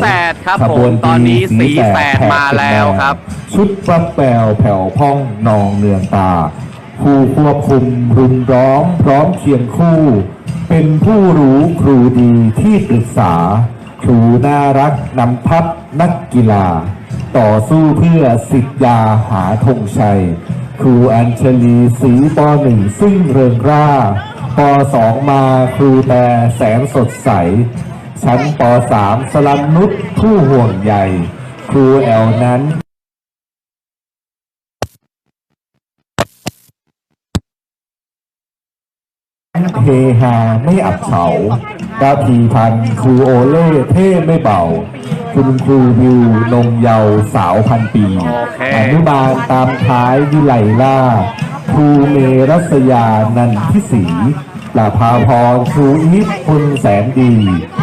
แสดครับขผบวมนตอนนี้ดีสีแสดผกมาแล้วครับ ชุดปรับแปลวแผ่วพ่องนองเนืองตา ผู้ควบคุมรุมร้อมพร้อมเคียงคู่ เป็นผู้รู้ครูดีที่ปรึกษา ครูน่ารักนำทัพนักกีฬา ต่อสู้เพื่อสิทธยาหาธงชัย ครูอัญชลีสีปหนึ่งซึ่งเริงร่าปสองมาครูแต่แสนสดใส ชั้นปสามสลันนุษย์ผู้ห่วงใยครูแอลนั้นเฮฮาไม่อับเฉาดาพีพันธ์ครูโอเล่เท่ไม่เบา คุณครูวิวนมเยาสาวพันปีโอเคอนุบาลตามท้ายวิไลล่า ครูเมรัสยานันทิศรี ประภาพรครูอีทพลแสนดี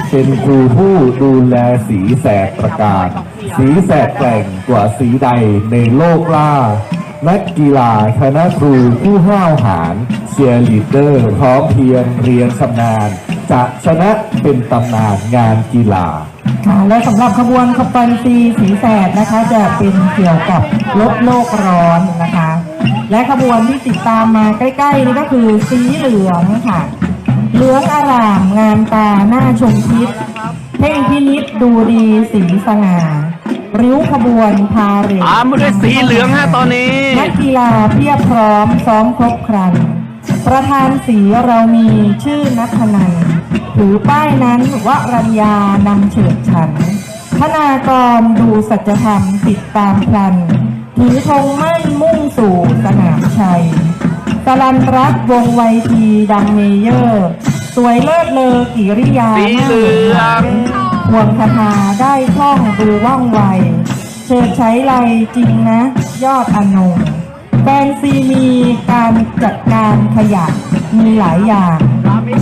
เป็นครูผู้ดูแลสีแสดประการ สีแสดแกร่งกว่าสีใดในโลกล่า นักกีฬาคณะครูผู้ห้าวหาญเชียร์ลีดเดอร์ พร้อมเพียงเรียนชำนาญ จะชนะเป็นตำนานงานกีฬาค่ะและสำหรับขบวนขบวนตีสีแสดนะคะ จะเป็นเกี่ยวกับลดโลกร้อนนะคะ และขบวนที่ติดตามมาใกล้ๆนี่ก็คือสีเหลืองค่ะเหลืองอารามงามตาหน้าชมพิษเพ่งพินิษดูดีสีสง่าริ้วขบวนพาเหรดตามมาด้วยสีเหลืองฮะตอนนี้นักกีฬาเพียบพร้อมซ้อมครบครัน ประธานสีเรามีชื่อนัทนันถือป้ายนั้นวรัญญานำเฉิดฉันธนากรดูสัจธรรมติดตามพลัน ถือธงมั่นมุ่งสู่สนามชัยสลันรักวงไวทีดังเมเยอร์ สวยเลิศเลอกิริยาสีเหลืองห่วงคาถาได้คล่องดูว่องไวเชิดใช้ไรจริงนะ ยอดอนงแฟนซีมีการจัดการขยะมีหลายอย่าง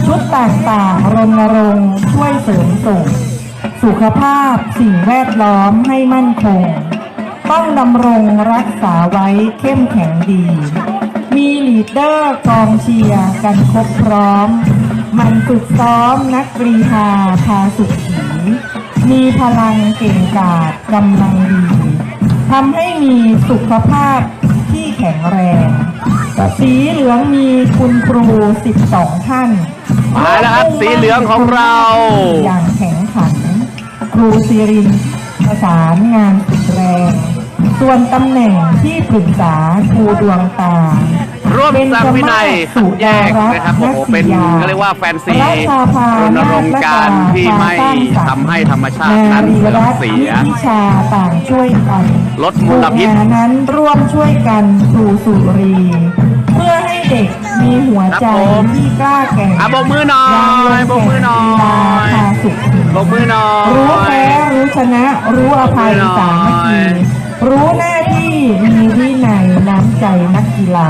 ชุดต่างๆรณรงค์ช่วยเสริมส่ง สุขภาพสิ่งแวดล้อมให้มั่นคง ต้องดำรงรักษาไว้เข้มแข็งดี มีลีดเดอร์กองเชียร์กันครบพร้อม มันฝึกซ้อมนักกรีธาพาสุขี มีพลังเก่งกาจกำลังดีทำให้มีสุขภาพที่แข็งแรง สีเหลืองมีคุณครู 12 ท่าน มาแล้วครับสีเหลืองของเรา อย่างแข็งขัน ครูซีรินประสานงานสุดแรง ส่วนตำแหน่งที่ปรึกษาครูดวงตาร่วมเป็นสร้างวินัยสุแยกนะครับโอ้โหเป็นเขาเรียกว่าแฟนซีรัชาภารณรงค์การที่ไม่ทำให้ธรรมชาตินั้นเสื่อมเสียวิชาต่างช่วยกันลดมลพิษปลูกงานนั้นร่วมช่วยกันครูสุรี เพื่อให้เด็กมีหัวใจครับผมที่กล้าแก่งอะโบกมือหน่อยางลงโบกมือหน่อยแข่งกีฬาพาสุขสีปรบมือหน่อยรู้แพ้รู้ชนะรู้อภัยสามัคคี รู้หน้าที่มีวินัยน้ำใจนักกีฬา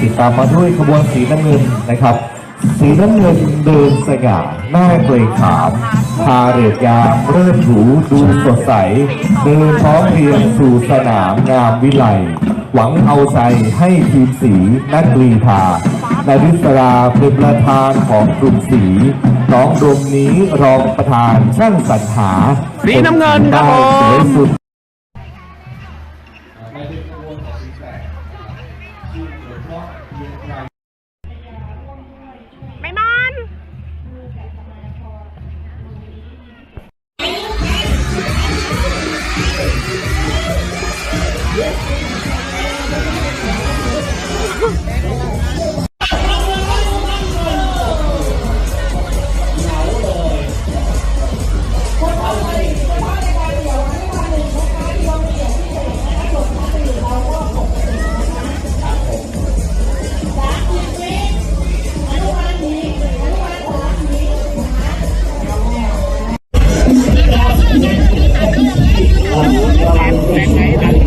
ติดตามมาด้วยขบวนสีน้ำเงินนะครับ สีน้ำเงินเดินสง่าหน้าเกรงขามพาเรดยามเริ่มหรูดูสดใส เดินพร้อมเพรียงสู่สนามงามวิไลหวังเอาใจให้ทีมสีนักกรีธานาริศราเป็นประธานของกลุ่มสีน้องดมนี้รองประธานช่างสรรหา สีน้ำเงินครับผมได้สวยสุด Yeah.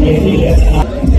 Yeah.